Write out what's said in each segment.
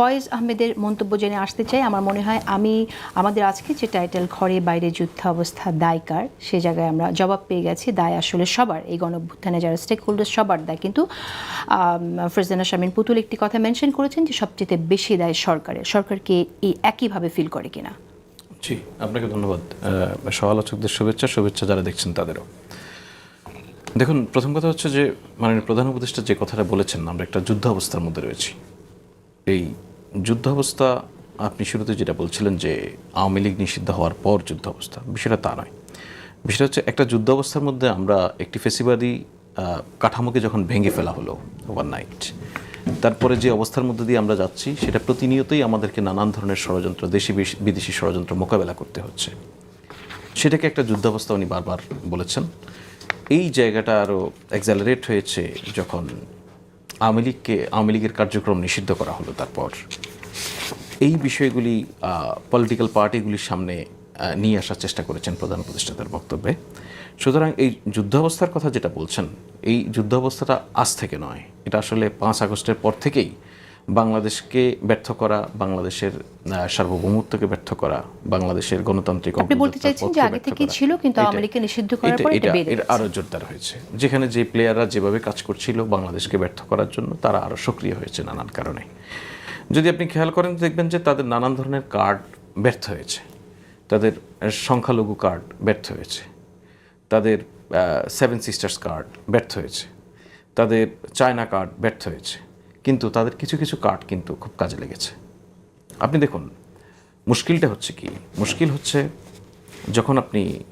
ফয়েজ আহমেদের মন্তব্য জেনে আসতে চাই। আমার মনে হয় আমি আমাদের আজকে যে টাইটেল ঘরে বাইরে যুদ্ধ অবস্থা দায়কার সে জায়গায় আমরা জবাব পেয়ে গেছি দায় আসলে সবার। এই গণভ্যুত্থানে যারা স্টেক হোল্ডার সবার দায়। কিন্তু ফরজানা শামিন পুতুল একটি কথা মেনশন করেছেন যে সবচেয়ে বেশি দায় সরকারের। সরকারকে এই একইভাবে ফিল করে কিনা? জি আপনাকে ধন্যবাদ। আহ, সহ-আলোচকদের শুভেচ্ছা শুভেচ্ছা যারা দেখছেন তাদেরও। দেখুন প্রথম কথা হচ্ছে যে মাননীয় প্রধান উপদেষ্টা যে কথাটা বলেছেন আমরা একটা যুদ্ধ অবস্থার মধ্যে রয়েছি। এই যুদ্ধ অবস্থা আপনি শুরুতে যেটা বলছিলেন যে আওয়ামী লীগ নিষিদ্ধ হওয়ার পর যুদ্ধ অবস্থা বিষয়টা তা নয়। বিষয়টা হচ্ছে একটা যুদ্ধ অবস্থার মধ্যে আমরা একটি ফেসিবাদী কাঠামোকে যখন ভেঙে ফেলা হলো ওভার নাইট তারপরে যে অবস্থার মধ্যে দিয়ে আমরা যাচ্ছি, সেটা প্রতিনিয়তই আমাদেরকে নানান ধরনের ষড়যন্ত্র, দেশি বিদেশি ষড়যন্ত্র মোকাবেলা করতে হচ্ছে। সেটাকে একটা যুদ্ধাবস্থা উনি বারবার বলেছেন। এই জায়গাটা আরও এক্সালারেট হয়েছে যখন আওয়ামী লীগকে, আওয়ামী লীগের কার্যক্রম নিষিদ্ধ করা হলো তারপর। এই বিষয়গুলি পলিটিক্যাল পার্টিগুলির সামনে নিয়ে আসার চেষ্টা করেছেন প্রধান প্রতিষ্ঠাতার বক্তব্যে। সুতরাং এই যুদ্ধাবস্থার কথা যেটা বলছেন, এই যুদ্ধাবস্থাটা আজ থেকে নয়। এটা আসলে পাঁচ আগস্টের পর থেকেই বাংলাদেশকে ব্যর্থ করা বাংলাদেশের সার্বভৌমত্বকে ব্যর্থ করা বাংলাদেশের গণতান্ত্রিক আপনি বলতে চাইছেন যে আগে থেকেই ছিল কিন্তু। লীগকে নিষিদ্ধ করার এটা- পর এটা বেড়ে আরও জোরদার হয়েছে। যেখানে যে প্লেয়াররা যেভাবে কাজ করছিল বাংলাদেশকে ব্যর্থ করার জন্য তারা আরও সক্রিয় হয়েছে নানান কারণে। যদি আপনি খেয়াল করেন দেখবেন যে তাদের নানান ধরনের কার্ড ব্যর্থ হয়েছে। তাদের সংখ্যালঘু কার্ড ব্যর্থ হয়েছে। তাদের সেভেন সিস্টার্স কার্ড ব্যর্থ হয়েছে। তাদের চায়না কার্ড ব্যর্থ হয়েছে। কিন্তু তাদের কিছু কিছু কার্ড কিন্তু খুব কাজে লেগেছে। আপনি দেখুন, মুশকিলটা হচ্ছে কি? মুশকিল হচ্ছে যখন আপনি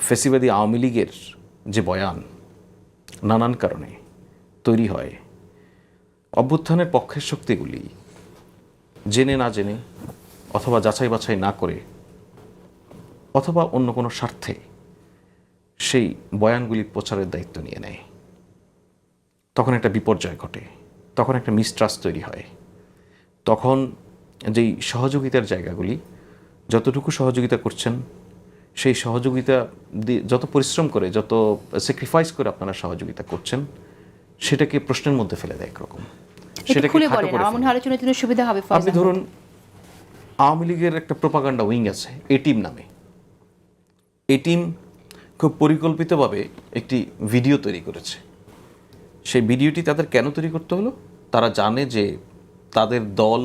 ফেসিবাদী আওয়ামী লীগের যে বয়ান, নানান কারণে তৈরি হয়। অভ্যুত্থানের পক্ষের শক্তিগুলি জেনে না জেনে অথবা যাচাই বাছাই না করে অথবা অন্য কোনো স্বার্থে সেই বয়ানগুলি প্রচারের দায়িত্ব নিয়ে নেয়। তখন একটা বিপর্যয় ঘটে তখন একটা মিসট্রাস্ট তৈরি হয়। তখন যেই সহযোগিতার জায়গাগুলি যতটুকু সহযোগিতা করছেন সেই সহযোগিতা দিয়ে যত পরিশ্রম করে যত স্যাক্রিফাইস করে আপনারা সহযোগিতা করছেন সেটাকে প্রশ্নের মধ্যে ফেলে দেয় একরকম। মনে হয় আলোচনার জন্য সুবিধা হবে আপনি ধরুন আওয়ামী লীগের একটা প্রোপাগান্ডা উইং আছে এটিম নামে। এটিম খুব পরিকল্পিতভাবে একটি ভিডিও তৈরি করেছে। সেই ভিডিওটি তাদের কেন তৈরি করতে হলো? তারা জানে যে তাদের দল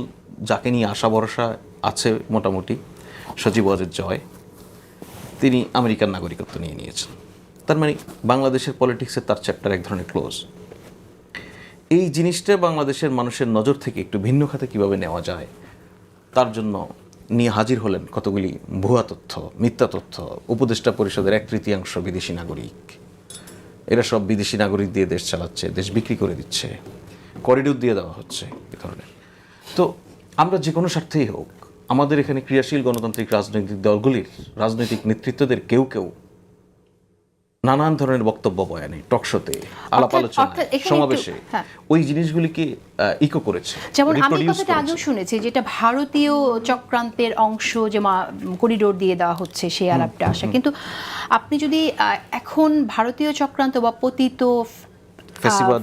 যাকে নিয়ে আশা ভরসা আছে মোটামুটি, সজীব ওয়াজেদ জয়, তিনি আমেরিকার নাগরিকত্ব নিয়ে নিয়েছেন। তার মানে বাংলাদেশের পলিটিক্সে তার চ্যাপ্টার এক ধরনের ক্লোজ। এই জিনিসটা বাংলাদেশের মানুষের নজর থেকে একটু ভিন্ন খাতে কীভাবে নেওয়া যায়, তার জন্য নিয়ে হাজির হলেন কতগুলি ভুয়া তথ্য, মিথ্যা তথ্য, উপদেষ্টা পরিষদের এক তৃতীয়াংশ বিদেশি নাগরিক। এরা সব বিদেশি নাগরিক দিয়ে দেশ চালাচ্ছে, দেশ বিক্রি করে দিচ্ছে। করিডোর দিয়ে দেওয়া হচ্ছে এ ধরনের। তো আমরা যে কোনো স্বার্থেই হোক, আমাদের এখানে ক্রিয়াশীল গণতান্ত্রিক রাজনৈতিক দলগুলির রাজনৈতিক নেতৃত্বদের কেউ কেউ নানান ধরনের বক্তব্য বয়ানে টকশোতে আলাপ আলোচনা সমাবেশে হ্যাঁ। ওই জিনিসগুলিকে ইকো করেছে যেমন আমি কথাটা। আগেও শুনেছি যেটা ভারতীয় চক্রান্তের অংশ যে করিডোর দিয়ে দেওয়া হচ্ছে সেই আলাপটা আসা কিন্তু আপনি যদি আহ, এখন ভারতীয় চক্রান্ত বা পতিত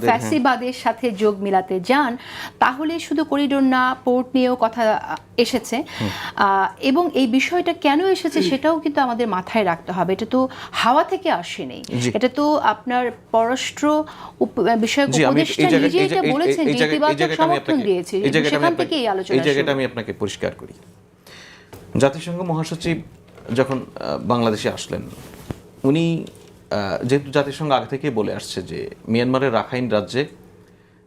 ফ্যাসিবাদের। সাথে যোগ মিলাতে যান তাহলে শুধু করিডোর না পোর্ট নিয়েও কথা এসেছে। এবং এই বিষয়টা কেন এসেছে সেটাও কিন্তু আমাদের মাথায় রাখতে হবে। এটা তো হাওয়া থেকে আসেনি। এটা তো আপনার পররাষ্ট্র বিষয়ক উপদেষ্টা নিজে এটা বলেছেন যে ইতিবাচক সমর্থন দিয়েছে। সেখান থেকে এই আলোচনা এই জায়গাটা আমি আপনাকে পরিষ্কার করি। জাতিসংঘ মহাসচিব যখন বাংলাদেশে আসলেন উনি যেহেতু জাতিসংঘ আগে থেকেই বলে আসছে যে মিয়ানমারের রাখাইন রাজ্যে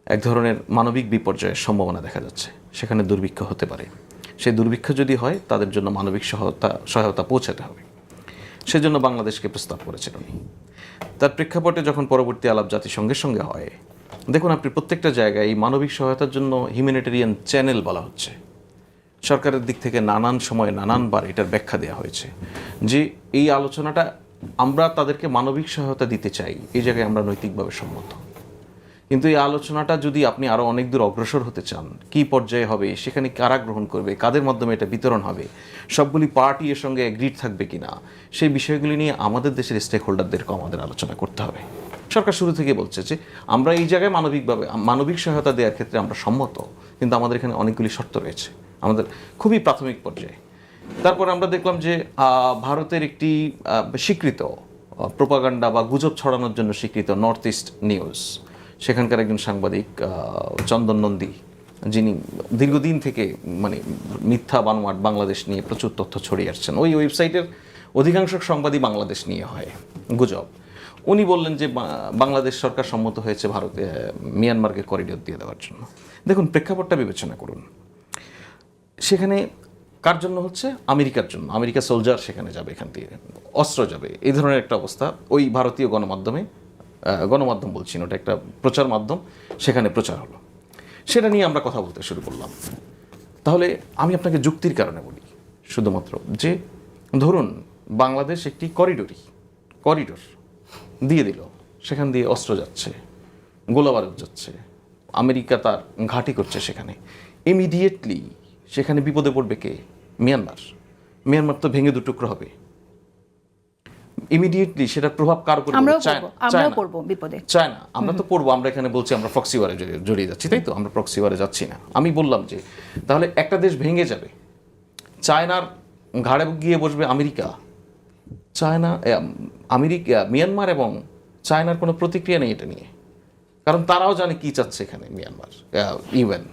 এক ধরনের মানবিক বিপর্যয়ের সম্ভাবনা দেখা যাচ্ছে। সেখানে দুর্ভিক্ষ হতে পারে। সেই দুর্ভিক্ষ যদি হয়, তাদের জন্য মানবিক সহায়তা সহায়তা পৌঁছাতে হবে। সেজন্য বাংলাদেশকে প্রস্তাব করেছেন উনি। তার প্রেক্ষাপটে যখন পরবর্তী আলাপ জাতিসংঘের সঙ্গে হয়, দেখুন আপনি প্রত্যেকটা জায়গায় এই মানবিক সহায়তার জন্য হিউম্যানিটেরিয়ান চ্যানেল বলা হচ্ছে। সরকারের দিক থেকে নানান সময়ে নানানবার এটার ব্যাখ্যা দেওয়া হয়েছে যে এই আলোচনাটা আমরা তাদেরকে মানবিক সহায়তা দিতে চাই, এই জায়গায় আমরা নৈতিকভাবে সম্মত। কিন্তু এই আলোচনাটা যদি আপনি আরও অনেক দূর অগ্রসর হতে চান, কি পর্যায়ে হবে, সেখানে কারা গ্রহণ করবে, কাদের মাধ্যমে এটা বিতরণ হবে, সবগুলি পার্টি এর সঙ্গে এগ্রিড থাকবে কিনা, সেই বিষয়গুলি নিয়ে আমাদের দেশের স্টেক হোল্ডারদেরকেও আমাদের আলোচনা করতে হবে। সরকার শুরু থেকে বলছে যে, আমরা এই জায়গায় মানবিকভাবে, মানবিক সহায়তা দেওয়ার ক্ষেত্রে আমরা সম্মত, কিন্তু আমাদের এখানে অনেকগুলি শর্ত রয়েছে। আমাদের খুবই প্রাথমিক পর্যায়ে তারপর আমরা দেখলাম যে ভারতের একটি স্বীকৃত প্রোপাগান্ডা বা গুজব ছড়ানোর জন্য স্বীকৃত নর্থ ইস্ট নিউজ সেখানকার একজন সাংবাদিক চন্দন নন্দী, যিনি দীর্ঘদিন থেকে মানে মিথ্যা বানোয়াট বাংলাদেশ নিয়ে প্রচুর তথ্য ছড়িয়ে আসছেন। ওই ওয়েবসাইটের অধিকাংশ সংবাদই বাংলাদেশ নিয়ে হয়, গুজব। উনি বললেন যে বাংলাদেশ সরকার সম্মত হয়েছে ভারতে মিয়ানমারকে করিডোর দিয়ে দেওয়ার জন্য। দেখুন, প্রেক্ষাপটটা বিবেচনা করুন। সেখানে কার জন্য হচ্ছে? আমেরিকার জন্য। আমেরিকা সোলজার সেখানে যাবে, এখান থেকে অস্ত্র যাবে। এই ধরনের একটা অবস্থা। ওই ভারতীয় গণমাধ্যমে গণমাধ্যম বলছি না, ওটা একটা প্রচার মাধ্যম, সেখানে প্রচার হলো। সেটা নিয়ে আমরা কথা বলতে শুরু করলাম। তাহলে আমি আপনাকে যুক্তির কারণে বলি, শুধুমাত্র যে, ধরুন বাংলাদেশ একটি করিডোরই করিডোর দিয়ে দিল। সেখান দিয়ে অস্ত্র যাচ্ছে, গোলাবারুদ যাচ্ছে, আমেরিকা তার ঘাঁটি করছে সেখানে। ইমিডিয়েটলি সেখানে বিপদে পড়বে কে? মিয়ানমার। মিয়ানমার তো ভেঙে দুটুকরো হবে। ইমিডিয়েটলি সেটার প্রভাব কার? আমরাও পড়ব? বিপদে। চায় না আমরা তো পড়ব আমরা এখানে বলছি আমরা প্রক্সিওয়ারে জড়িয়ে যাচ্ছি তাই তো? আমরা প্রক্সিওয়ারে যাচ্ছি না। আমি বললাম যে তাহলে একটা দেশ ভেঙে যাবে চায়নার ঘাড়ে গিয়ে বসবে আমেরিকা। চায়না আমেরিকা মিয়ানমার এবং চায়নার কোনো প্রতিক্রিয়া নেই এটা নিয়ে। কারণ তারাও জানে কি চাচ্ছে এখানে মিয়ানমার ইউএন।